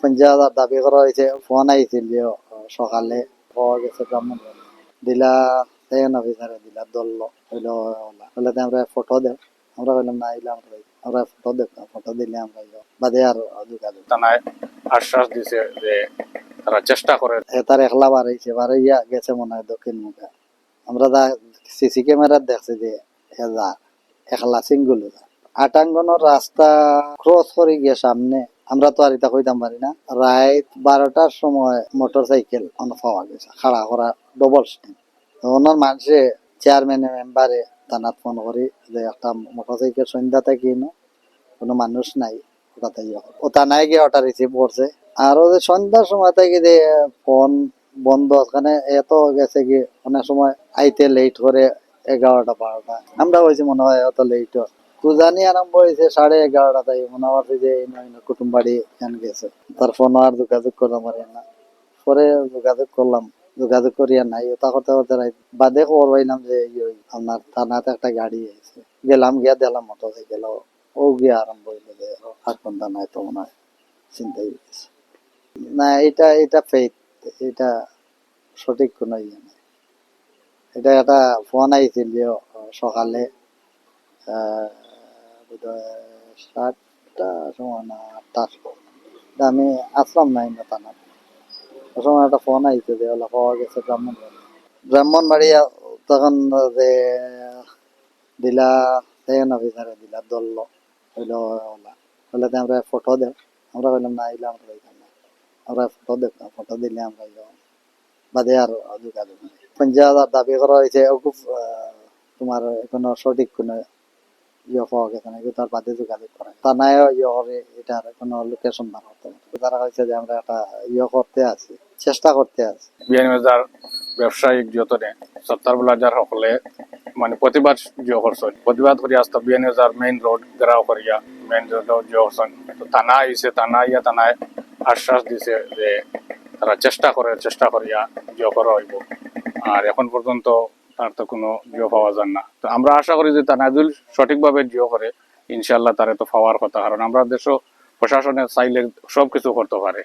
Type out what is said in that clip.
পঞ্চাশ হাজার দাবি করা হয়েছে ফোন আইছিল যে সকালে পাওয়া গেছে ব্রাহ্মণ দিলা দিলা দল হইল আমরা ফটো দেব আমরা বললাম না আইলে আমরা আমরা ফটো দেব ফটো দিলে আমরা বাদে আর যোগাযোগ। থানায় আশ্বাস দিছে যে তারা চেষ্টা করে তার একলা বাড়াইছে বাড়াইয়া গেছে মনে হয় দক্ষিণ মুখে। আমরা দা সিসি ক্যামেরার দেখছি যে যা একলা সিঙ্গুল আটাঙ্গনের রাস্তা ক্রস করে গিয়ে সামনে আমরা তো আর এটা কইতাম পারি না। রাত বারোটার সময় মোটর সাইকেল পাওয়া গেছে, খাড়া করা ডবল স্ট্যান্ড ওনার মানুষে চেয়ারম্যান মেম্বারে থানাত ফোন করি যে একটা মোটর সাইকেল সন্ধ্যা থেকে কিনো মানুষ নাই ওটাতে ইয়ে করে। ও থানায় গিয়ে ওটা রিসিভ করছে। আর যে সন্ধ্যার সময় থেকে যে ফোন বন্ধ, ওখানে এত গেছে কি অনেক সময় আইতে লেট করে এগারোটা, বারোটা। আমরা হয়েছি মনে হয় অত লেট পূজানি আরম্ভ হয়েছে সাড়ে এগারোটা তাই মনে হচ্ছে যে কুটুম বাড়ি এখান গেছে। আর যোগাযোগ করতে পারি না। পরে যোগাযোগ করলাম। যোগাযোগ করিয়া নাই। করতে করতে রাত বাদে খবর যে আপনার থানাতে একটা গাড়ি গেলাম, গিয়া দিলাম ও গিয়া আরম্ভ হইল যে আর নাই তো মনে হয় চিন্তাই গেছে না এটা এটা ফেক এটা সঠিক কোনো ইয়ে নাই। এটা একটা ফোন আইছিল যে সকালে না আমি আসলাম না থানা ওই সময় একটা ফোন আইছে যে, ওলা, পাওয়া গেছে তখন যে দিলা সেকেন্ড অফিসারে দিলা হইল ওলা তো আমরা ফটো দেব। আমরা বললাম না আইলে আমরা এখানে আমরা ফটো দেব ফটো দিলে আমরা বাদে আর যোগাযোগ নেই। পঞ্চাশ দাবি করা হয়েছে তোমার কোনো সঠিক কোনো ইয়ে পাওয়া গেছে তার বাদে যোগাযোগ তা নাই ইয়ে এটার কোনো লোকেশন হতে তারা যে আমরা একটা ইয়ে করতে আছি, চেষ্টা করতে আছি। বিয়ানীবাজার ব্যবসায়িক যতনে সত্তার বিলাজার সকলে মানে প্রতিবাদ জিও করছেন, প্রতিবাদ করি আসতো বিয়ানীবাজার মেইন রোড গেরাও করিয়া মেইন রোড জিও করছেন। তো থানা আইছে, থানা ইয়া থানায় আশ্বাস দিছে যে তারা চেষ্টা করে, চেষ্টা করিয়া জিও করা হইব। আর এখন পর্যন্ত তার তো কোনো জিও পাওয়া যান না। তো আমরা আশা করি যে তার নাজুল সঠিকভাবে জিও করে ইনশাল্লাহ তার তো পাওয়ার কথা, কারণ আমরা দেশও প্রশাসনের চাইলে সব কিছু করতে পারে।